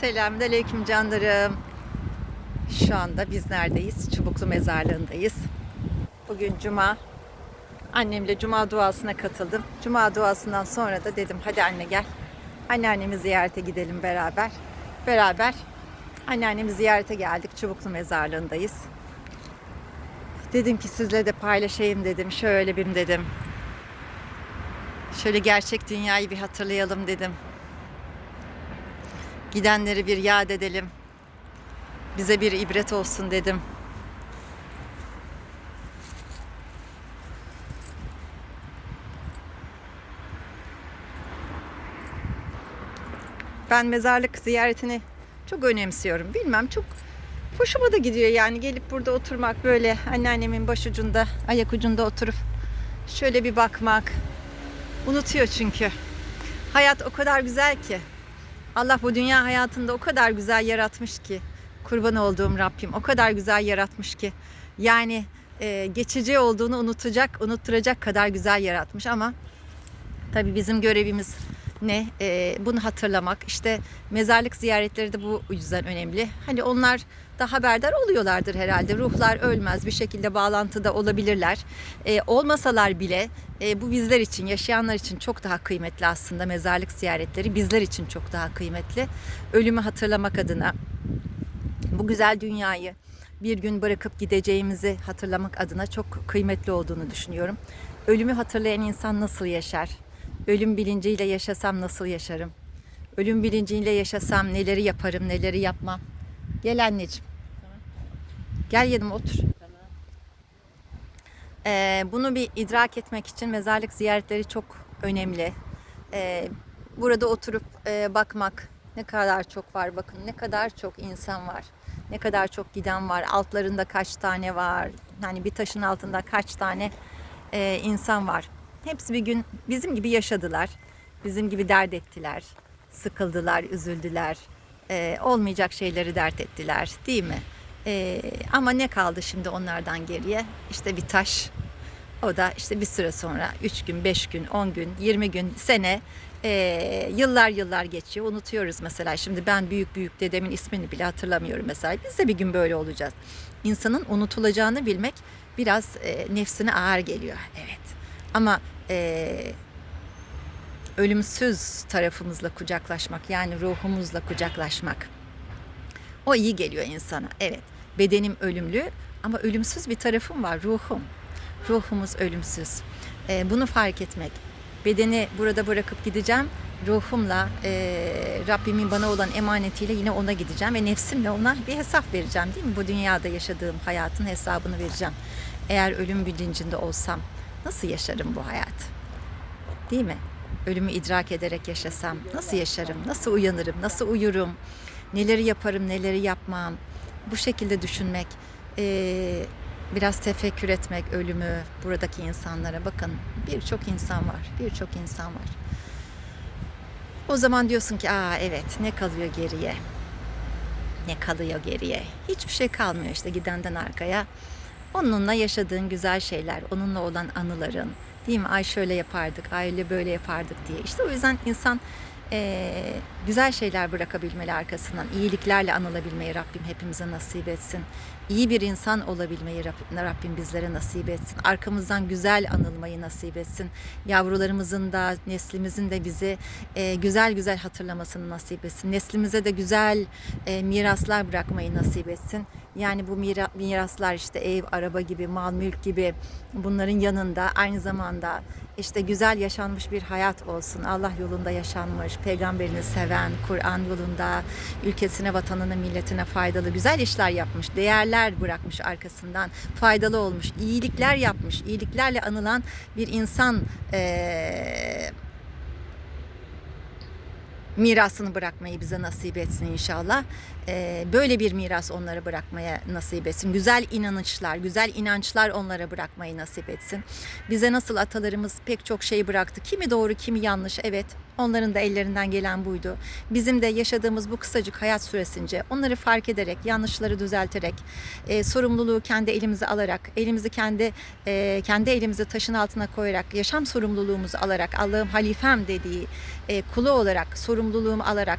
Selamünaleyküm canlarım. Şu anda biz neredeyiz? Çubuklu Mezarlığı'ndayız. Bugün Cuma. Annemle Cuma duasına katıldım. Cuma duasından sonra da dedim hadi anne gel. Anneannemi ziyarete gidelim beraber. Beraber anneannemi ziyarete geldik. Çubuklu Mezarlığı'ndayız. Dedim ki sizle de paylaşayım dedim. Şöyle bir dedim. Şöyle gerçek dünyayı bir hatırlayalım dedim. Gidenleri bir yad edelim. Bize bir ibret olsun dedim. Ben mezarlık ziyaretini çok önemsiyorum. Bilmem çok hoşuma da gidiyor yani gelip burada oturmak böyle anneannemin başucunda, ayak ucunda oturup şöyle bir bakmak. Unutuyor çünkü. Hayat o kadar güzel ki. Allah bu dünya hayatında o kadar güzel yaratmış ki. Kurban olduğum Rabbim o kadar güzel yaratmış ki. Yani e, geçici olduğunu unutacak, unutturacak kadar güzel yaratmış ama tabii bizim görevimiz ne? E, bunu hatırlamak. İşte mezarlık ziyaretleri de bu yüzden önemli. Hani onlar da haberdar oluyorlardır herhalde. Ruhlar ölmez bir şekilde bağlantıda olabilirler. E, olmasalar bile e, bu bizler için, yaşayanlar için çok daha kıymetli aslında mezarlık ziyaretleri. Bizler için çok daha kıymetli. Ölümü hatırlamak adına bu güzel dünyayı bir gün bırakıp gideceğimizi hatırlamak adına çok kıymetli olduğunu düşünüyorum. Ölümü hatırlayan insan nasıl yaşar? Ölüm bilinciyle yaşasam nasıl yaşarım? Ölüm bilinciyle yaşasam neleri yaparım, neleri yapmam? Gel anneciğim. Gel yedim otur. Ee, bunu bir idrak etmek için mezarlık ziyaretleri çok önemli. Ee, burada oturup e, bakmak ne kadar çok var bakın ne kadar çok insan var. Ne kadar çok giden var. Altlarında kaç tane var. Hani bir taşın altında kaç tane e, insan var. Hepsi bir gün bizim gibi yaşadılar. Bizim gibi dert ettiler. Sıkıldılar, üzüldüler. E, olmayacak şeyleri dert ettiler. Değil mi? E, ama ne kaldı şimdi onlardan geriye? İşte bir taş. O da işte bir süre sonra 3 gün, 5 gün, 10 gün, 20 gün, sene e, yıllar yıllar geçiyor. Unutuyoruz mesela. Şimdi ben büyük büyük dedemin ismini bile hatırlamıyorum mesela. Biz de bir gün böyle olacağız. İnsanın unutulacağını bilmek biraz e, nefsine ağır geliyor. Evet. Ama e, ölümsüz tarafımızla kucaklaşmak yani ruhumuzla kucaklaşmak o iyi geliyor insana. Evet. Bedenim ölümlü ama ölümsüz bir tarafım var ruhum. Ruhumuz ölümsüz. E, bunu fark etmek. Bedeni burada bırakıp gideceğim. Ruhumla e, Rabbimin bana olan emanetiyle yine ona gideceğim ve nefsimle ona bir hesap vereceğim değil mi? Bu dünyada yaşadığım hayatın hesabını vereceğim. Eğer ölüm bilincinde olsam nasıl yaşarım bu hayat? Değil mi? Ölümü idrak ederek yaşasam nasıl yaşarım? Nasıl uyanırım? Nasıl uyurum? Neleri yaparım, neleri yapmam? Bu şekilde düşünmek, biraz tefekkür etmek ölümü, buradaki insanlara bakın birçok insan var, birçok insan var. O zaman diyorsun ki aa evet ne kalıyor geriye? Ne kalıyor geriye? Hiçbir şey kalmıyor işte gidenden arkaya. Onunla yaşadığın güzel şeyler, onunla olan anıların, değil mi? Ay şöyle yapardık, ay öyle böyle yapardık diye. İşte o yüzden insan eee, güzel şeyler bırakabilmeli arkasından. iyiliklerle anılabilmeyi Rabbim hepimize nasip etsin. İyi bir insan olabilmeyi Rab- Rabbim bizlere nasip etsin. Arkamızdan güzel anılmayı nasip etsin. Yavrularımızın da neslimizin de bizi eee, güzel güzel hatırlamasını nasip etsin. Neslimize de güzel eee, miraslar bırakmayı nasip etsin. Yani bu mira- miraslar işte ev, araba gibi, mal, mülk gibi bunların yanında aynı zamanda işte güzel yaşanmış bir hayat olsun. Allah yolunda yaşanmış, peygamberini seven, Kur'an yolunda ülkesine, vatanına, milletine faydalı güzel işler yapmış, değerler bırakmış arkasından, faydalı olmuş, iyilikler yapmış, iyiliklerle anılan bir insan eee mirasını bırakmayı bize nasip etsin inşallah. Ee, böyle bir miras onlara bırakmaya nasip etsin. Güzel inanışlar, güzel inançlar onlara bırakmayı nasip etsin. Bize nasıl atalarımız pek çok şey bıraktı. Kimi doğru, kimi yanlış. Evet, onların da ellerinden gelen buydu. Bizim de yaşadığımız bu kısacık hayat süresince onları fark ederek, yanlışları düzelterek, e, sorumluluğu kendi elimize alarak, elimizi kendi e, kendi elimizi taşın altına koyarak, yaşam sorumluluğumuzu alarak, Allah'ım halifem dediği e, kulu olarak sorumluluğumu alarak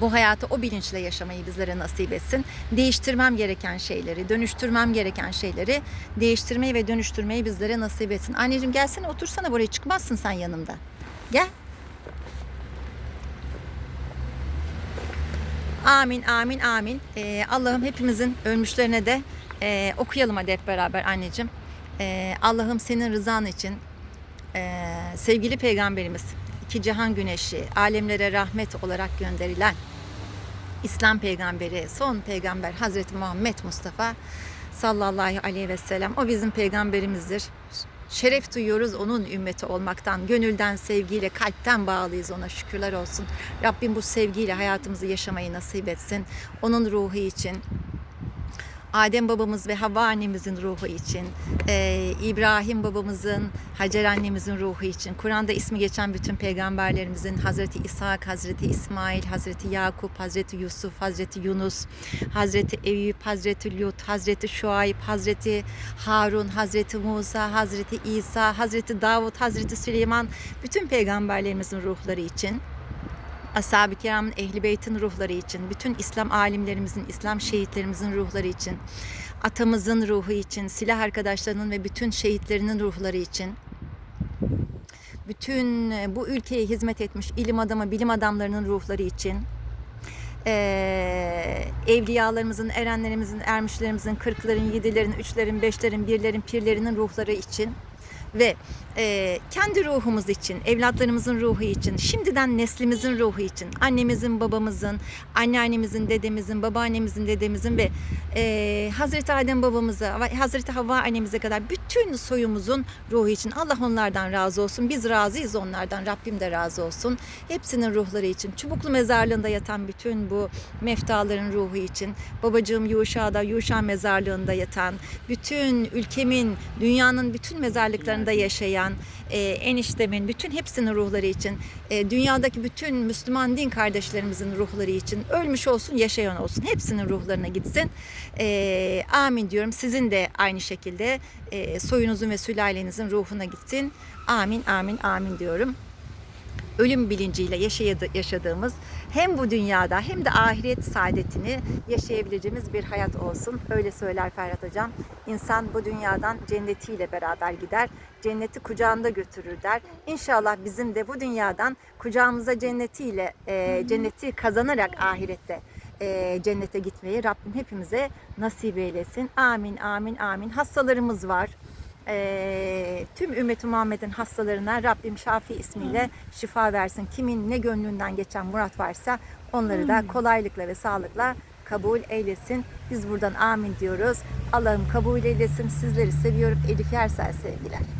Bu hayatı o bilinçle yaşamayı bizlere nasip etsin. Değiştirmem gereken şeyleri, dönüştürmem gereken şeyleri değiştirmeyi ve dönüştürmeyi bizlere nasip etsin. Anneciğim gelsene otursana buraya çıkmazsın sen yanımda. Gel. Amin, amin, amin. Ee, Allah'ım hepimizin ölmüşlerine de e, okuyalım hadi hep beraber anneciğim. Ee, Allah'ım senin rızan için e, sevgili peygamberimiz, iki cihan güneşi, alemlere rahmet olarak gönderilen İslam peygamberi, son peygamber Hazreti Muhammed Mustafa sallallahu aleyhi ve sellem. O bizim peygamberimizdir. Şeref duyuyoruz onun ümmeti olmaktan. Gönülden, sevgiyle, kalpten bağlıyız ona. Şükürler olsun. Rabbim bu sevgiyle hayatımızı yaşamayı nasip etsin. Onun ruhu için, Adem babamız ve Havva annemizin ruhu için, e, İbrahim babamızın, Hacer annemizin ruhu için, Kur'an'da ismi geçen bütün peygamberlerimizin, Hazreti İshak, Hazreti İsmail, Hazreti Yakup, Hazreti Yusuf, Hazreti Yunus, Hazreti Eyüp, Hazreti Lut, Hazreti Şuayb, Hazreti Harun, Hazreti Musa, Hazreti İsa, Hazreti Davut, Hazreti Süleyman, bütün peygamberlerimizin ruhları için, Ashab-ı kiramın, ehli beytin ruhları için, bütün İslam alimlerimizin, İslam şehitlerimizin ruhları için, atamızın ruhu için, silah arkadaşlarının ve bütün şehitlerinin ruhları için, bütün e, bu ülkeye hizmet etmiş ilim adamı, bilim adamlarının ruhları için, eee, evliyalarımızın, erenlerimizin, ermişlerimizin, kırkların, yedilerin, üçlerin, beşlerin, birlerin, pirlerinin ruhları için ve e, kendi ruhumuz için, evlatlarımızın ruhu için, şimdiden neslimizin ruhu için, annemizin, babamızın, anneannemizin, dedemizin, babaannemizin, dedemizin ve e, Hazreti Adem babamıza, Hazreti Havva annemize kadar bütün soyumuzun ruhu için Allah onlardan razı olsun. Biz razıyız onlardan. Rabbim de razı olsun. Hepsinin ruhları için. Çubuklu mezarlığında yatan bütün bu meftaların ruhu için. Babacığım Yuşa'da, Yuşa mezarlığında yatan, bütün ülkemin, dünyanın bütün mezarlıklarında yaşayan, e, eniştemin, bütün hepsinin ruhları için, e, dünyadaki bütün Müslüman din kardeşlerimizin ruhları için, ölmüş olsun, yaşayan olsun, hepsinin ruhlarına gitsin. E, amin diyorum. Sizin de aynı şekilde e, soyunuzun ve sülalenizin ruhuna gitsin. Amin, amin, amin diyorum ölüm bilinciyle yaşadığımız hem bu dünyada hem de ahiret saadetini yaşayabileceğimiz bir hayat olsun. Öyle söyler Ferhat Hocam. İnsan bu dünyadan cennetiyle beraber gider. Cenneti kucağında götürür der. İnşallah bizim de bu dünyadan kucağımıza cennetiyle e, cenneti kazanarak ahirette e, cennete gitmeyi Rabbim hepimize nasip eylesin. Amin, amin, amin. Hastalarımız var. Ee, tüm ümmeti Muhammed'in hastalarına Rabbim Şafi ismiyle şifa versin. Kimin ne gönlünden geçen murat varsa onları da kolaylıkla ve sağlıkla kabul eylesin. Biz buradan amin diyoruz. Allah'ım kabul eylesin. Sizleri seviyorum. Elif Yersel sevgiler.